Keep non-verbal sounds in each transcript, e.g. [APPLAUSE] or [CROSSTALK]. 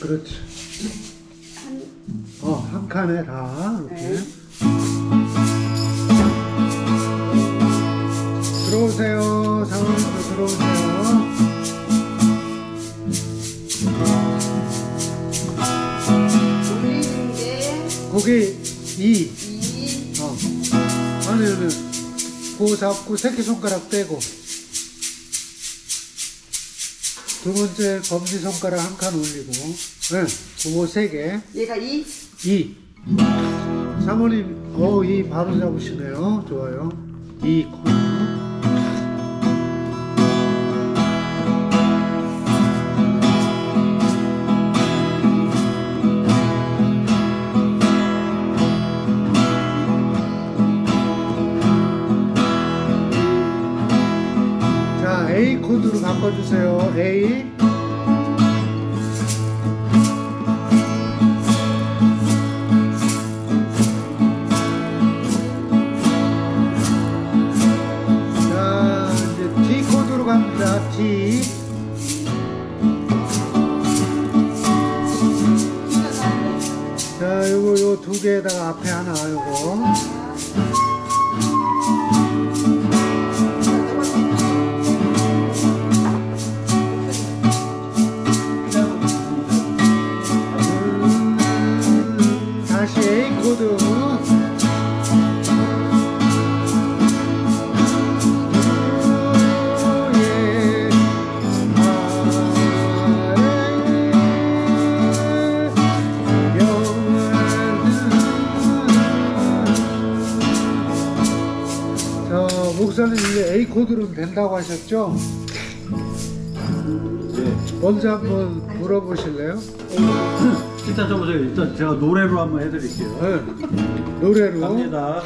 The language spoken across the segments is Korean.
그렇지. 한 어, 한 칸에 다 이렇게. 네. 들어오세요. 상원님도 들어오세요. 올리는 게 고기 2. 2, 어. 아니는 고 잡고 새끼손가락 빼고. 두 번째 검지손가락 한 칸 올리고. 네, 그거 세 개. 얘가 2, 2. 사모님, 어, 2 바로 잡으시네요. 좋아요. 2코 개에다가 앞에 하나 요거. 코드로 된다고 하셨죠? 네. 먼저 한번 물어보실래요? 일단 저보세요. 일단 제가 노래로 한번 해드릴게요. 네. 노래로. 갑니다.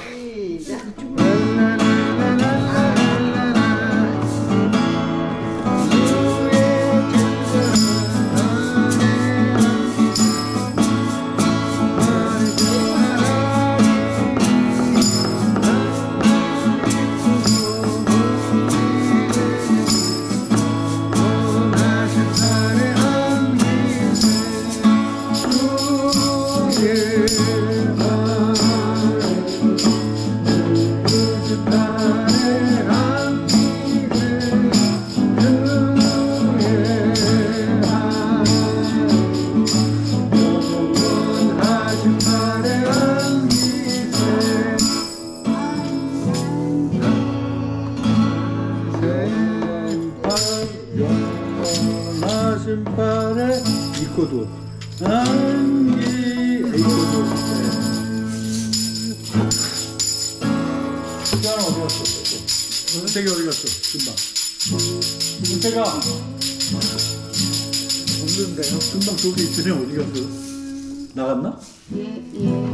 나갔나? 예, 예.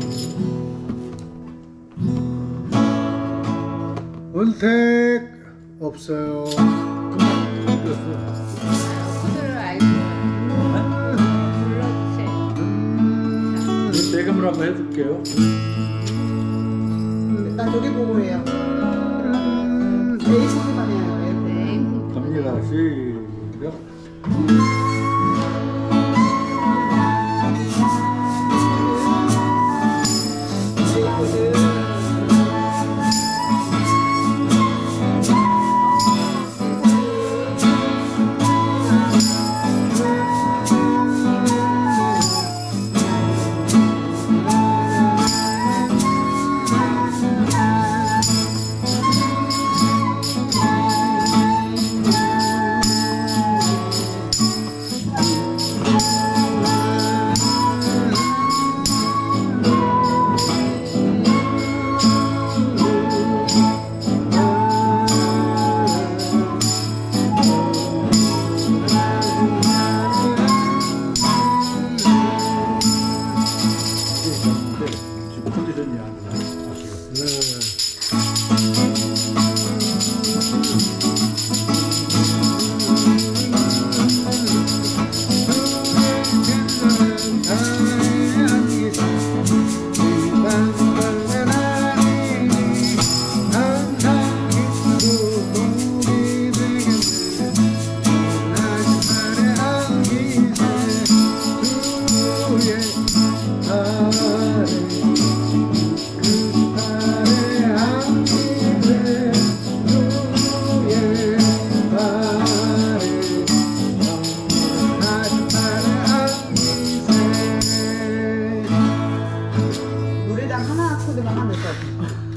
은택 없어요. 코드를. 불러주세요. 그 대금을 한번 해줄게요. 나 여기 보고 해요. A 소리만 해요. 네. 갑니다. 시작.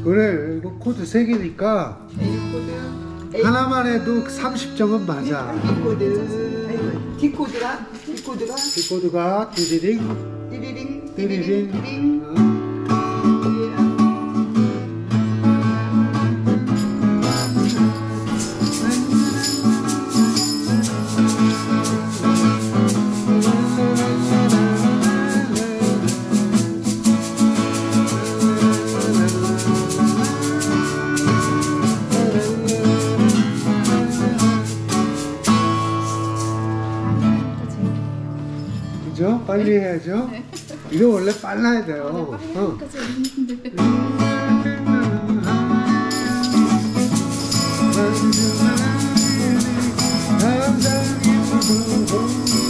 그래 이거 코드 세 개니까 A 코드. A 하나만 해도 30점은 맞아. B 코드. 아이고, D 코드가 D 코드가 이 코드가 디디링 띠리링 디디링. 띠리링 빨리 해야죠. 이거 원래 빨라야 돼요. 어. 빨리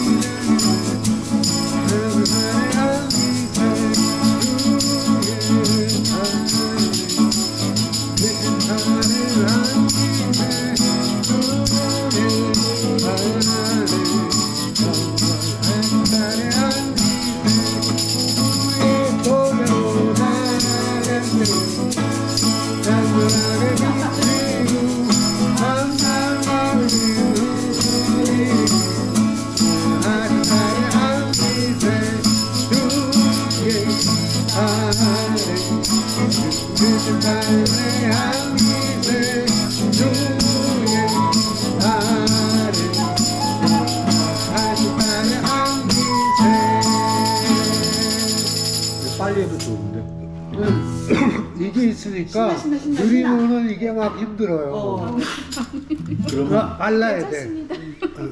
힘들어요. 어. [LAUGHS] 그러면 아, 빨라야 돼.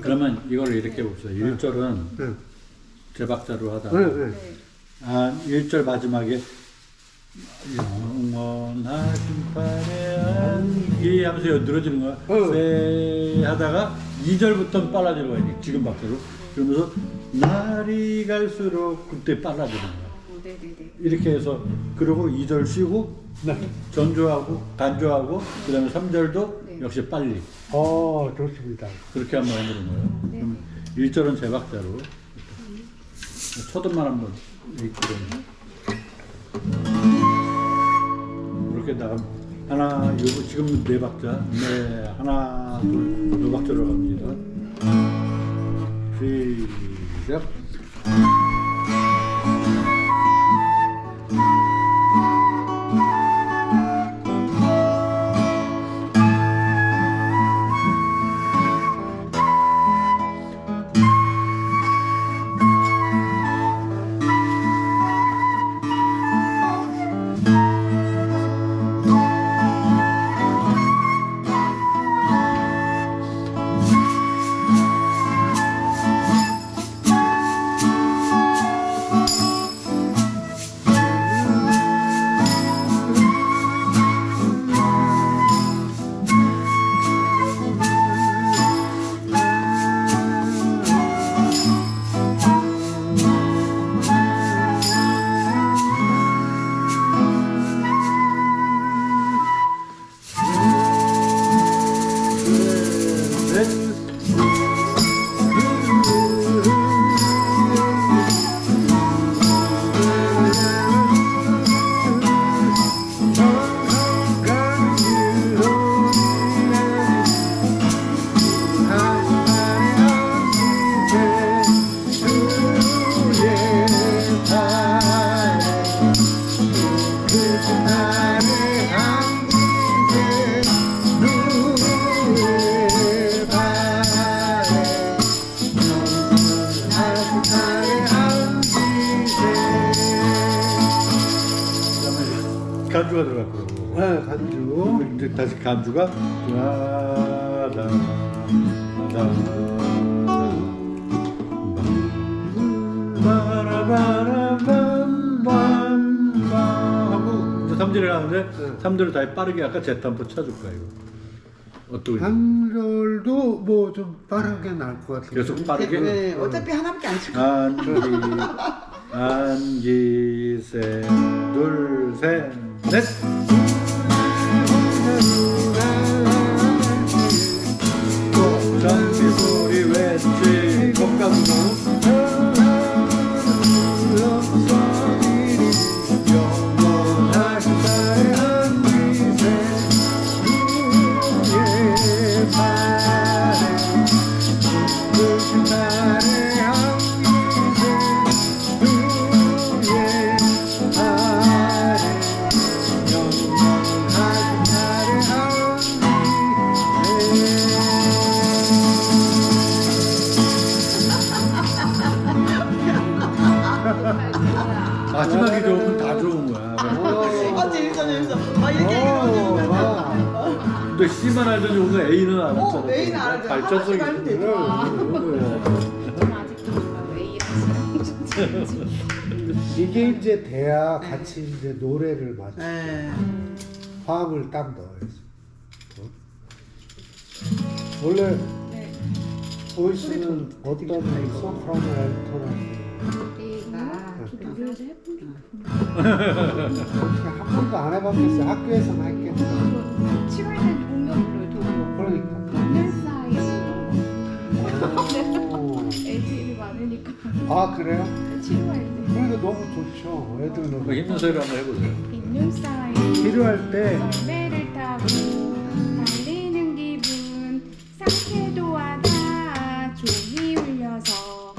그러면 이걸 이렇게 봅시다. 1절은 응, 제 박자로 하다가 응, 응. 아, 1절 마지막에 영원하신 팔에 안기 하면서 늘어지는 거야. 어. 세 하다가 2절부터 빨라지는 거야. 지금 박자로. 그러면서 날이 갈수록 그때 빨라지는 거야. 네네네. 이렇게 해서 그리고 2절 쉬고 전조하고 간조하고 그다음에 3절도 네. 역시 빨리 어, 좋습니다. 그렇게 한번 해보는 거예요. 그럼 1절은 제 박자로 초등만 한번 읽고 이렇게 나가 하나 요 지금 네 박자 네 하나 둘요 박자로 갑니다. 시작. 간 간주. 간주가 라다 하고 이제 3절에 가는데 네. 3절을 다시 빠르게 아까 제 템포 쳐줄 거야 이거 어떻게 한절도 뭐 좀 빠르게 날 것 같아요. 계속 빠르게 네, 어차피 하나밖에 안칠 거야. 안기 안기 셋둘셋넷 어. 발전성이 하나씩 알면 되죠. 그런 거야. 저는 아직도 C랑 이게 이제 돼야 같이 이제 노래를 맞춰. 네. 화음을 딱 넣어야지. 어? 원래 네. 보이스는 어떤 소프라노 알토나 우리가 노래를 해본 게 [LAUGHS] 어떻게 한 번도 안 해봤겠어. 학교에서만 했겠어. 7월에 아 그래요? 7월 때 그래도 너무 좋죠. 애들 그 너무 힘든 소리를 한번 해보세요. 사이 필요할 때 썰매를 타고 달리는 기분 상쾌도 하다 종이 울려서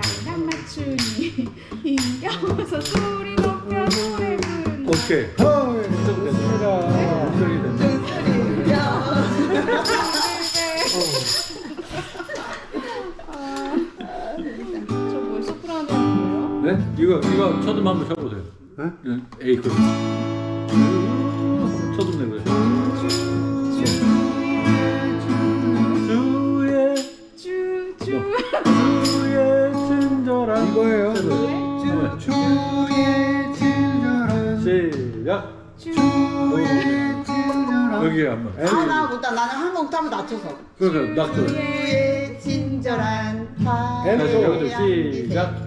장난 맞추니 [LAUGHS] 힘겨워서 소리 높여 노래 부른다 오케이. 어, 좋습니다. 목소리 됐네. 네? 이거 이거 초등 한번 쳐보세요. 네? 네, A 코드. 초등 내보세요. 주의 쭈쭈 주의 친절한 이거예요. 네. 주의 친절한 시작. 주의 친절한 여기 한번. 아 나 못다 나는 한 옥타브 낮춰서. 낙조. 주의 친절한 다시 여기서 시작.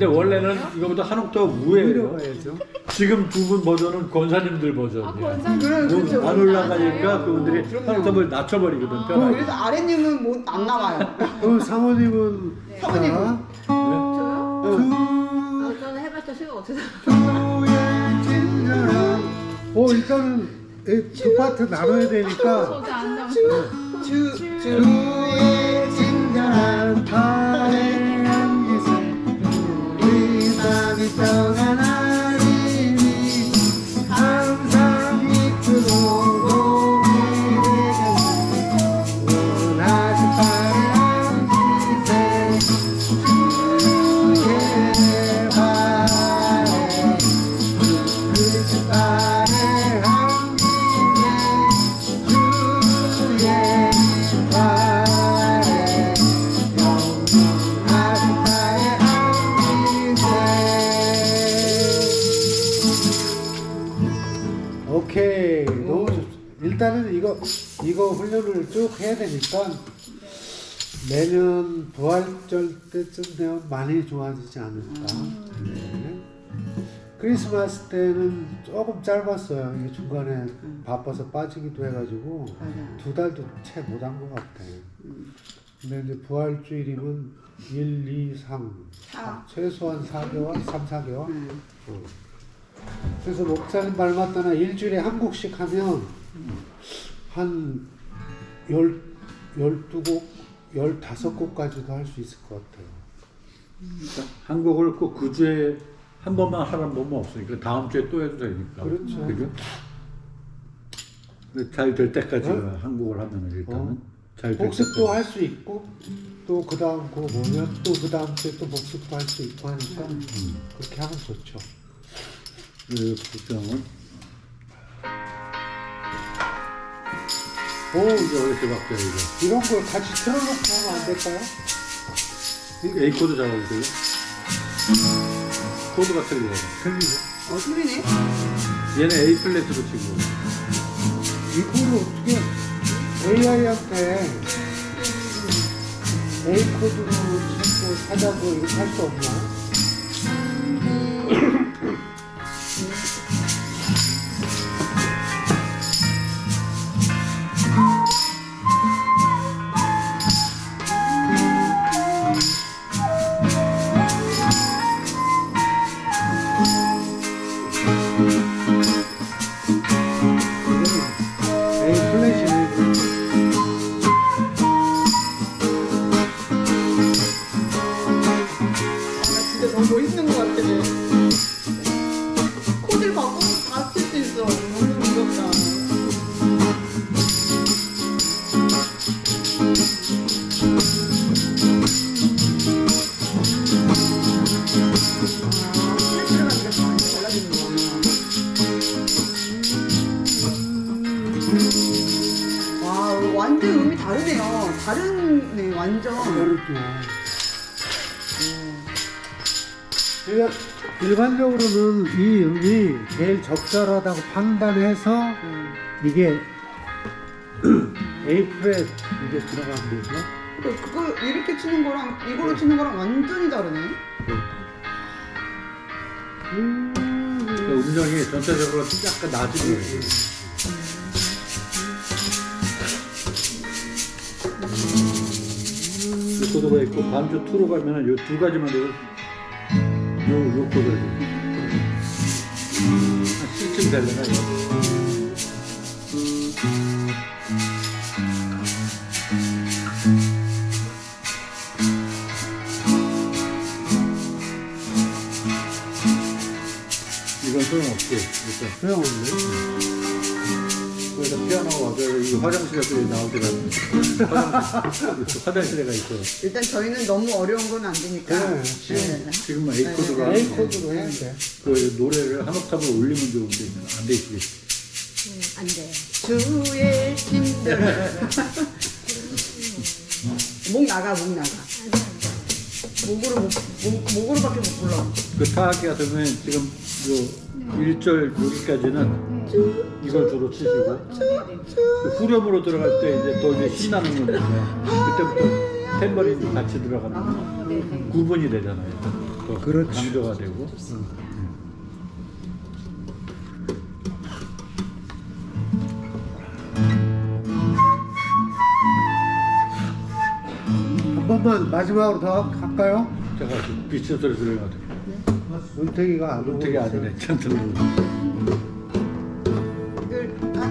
근데 원래는 이거보다 한 옥타브 위에요. 지금 두 분 버전은 권사님들 아 버전이에요. 권사님 그래 그렇죠. 안 올라가니까 맞아요. 그분들이 그럼요. 한 옥타브를 낮춰버리거든. 편하게. 그래서 아랫님은 못 안 나와요. 그럼 사모님은 사모님은? 자, 저요? 주 아, 저는 해봤자 수가 없어서 주의 친절한 어 일단은 이 두 파트 나눠야 되니까 저도 안 나와요 주주 일단은 이거 이거 훈련을 쭉 해야 되니까 내년 부활절 때쯤 되면 많이 좋아지지 않을까. 네. 크리스마스 때는 조금 짧았어요. 이게 중간에 바빠서 빠지기도 해가지고. 두 달도 채 못 한 것 같아. 근데 이제 부활주일이면 1, 2, 3, 사. 최소한 4개월, 3, 4개월. 음. 어. 그래서 목사님 말 맞다나 일주일에 한 곡씩 하면 한 열, 12곡, 15곡까지도 할 수 있을 것 같아요. 한국을 꼭 그 주에 한 번만 하라는 법은 없으니까 다음 주에 또 해도 되니까. 그렇죠. 그죠? 잘될 때까지 어? 한국을 하면 일단은 어? 잘될 복습도. 할 수 있고 또 그 다음 곡 오면 또 그 다음 주에 또 복습도 할 수 있고 하니까 그렇게 하면 좋죠. 그 국장은 오, 이제 어렵게 바뀌어 이거. 이런 걸 같이 틀어놓고 하면 안 될까요? A 코드 잡아보세요. 코드가 틀려요. 틀리죠. 어 틀리네. 얘는 A 플랫으로 치고. 이거를 어떻게 AI한테 A 코드로 찾고 찾아고 이렇게 할 수 없나? 일반적으로는 이 음이 제일 적절하다고 판단해서 음. 이게 [CLEARS THROAT] A 프렛 이게 들어간 거죠. 그- 그거 이렇게 치는 거랑 이걸로 치는 거랑 완전히 다르네. 그 음정이 전체적으로 약간 낮은 거예요. 이 코드가 있고 반주 투로 가면은 요두 가지만 되고 요, 요코 드가 있고 한 C쯤 되려나 이거. 이건 소용없지. 일단 소용없네. 그래서 피아노가 와서 이 화장실에 서 나올 때가 화장실, 화장실에가 있어 일단 저희는 너무 어려운 건 안 되니까. 네, 네. 지금은 A 코드로 하는 A 거. 코드로 해야 돼. 그 노래를 한 옥탑을 올리면 좋은데 안돼 있지. 안 돼. 주의 힘들. [LAUGHS] 목 나가 목 나가. 목으로 못, 목, 목으로밖에 못 불러. 그 타악기 같으면 지금 요 1절 여기까지는 이걸 주로 치시고 그 후렴으로 들어갈 때 이제 또 이제 신나는 거니까 그때부터 탬버린이 같이 들어가면. 구분이 되잖아요. 또 그렇죠. 강조가 되고. 한 번만 마지막으로 더 할까요? 제가 그 비친 소리 들어가지고 은택이가 안 오고 있어요. 아니네 찬틀로. 둘, 하나,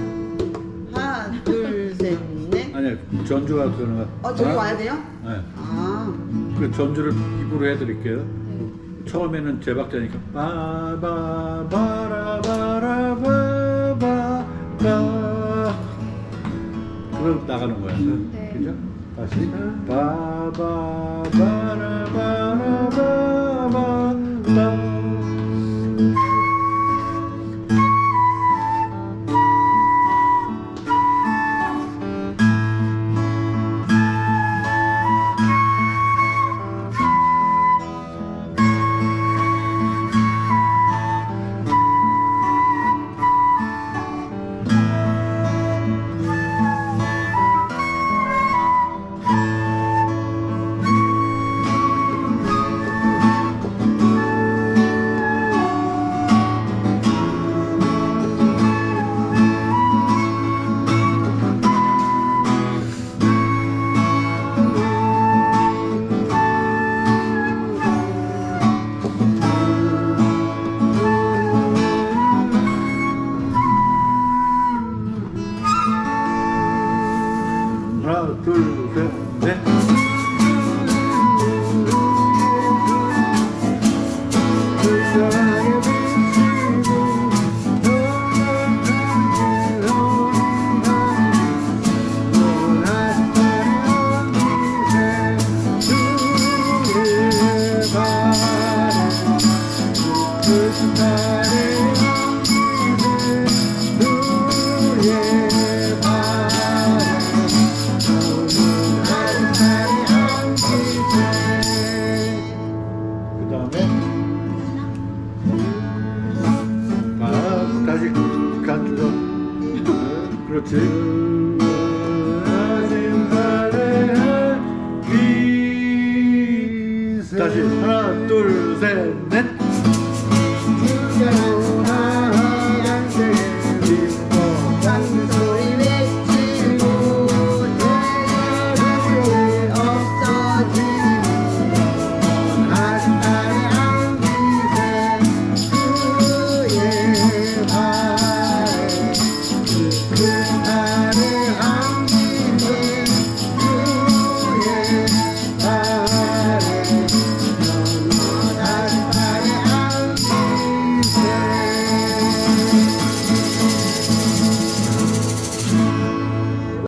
하나, 둘, 셋, 넷. 아니야 전주가 그러는 거. 어, 저기 와야 돼요? 네. 아, 그 전주를 입으로 해드릴게요. 처음에는 제 박자니까 바바바라바라바바 그럼 나가는 거야. 네. 그죠? 다시 바바바라바라바바 둘, 셋, 넷.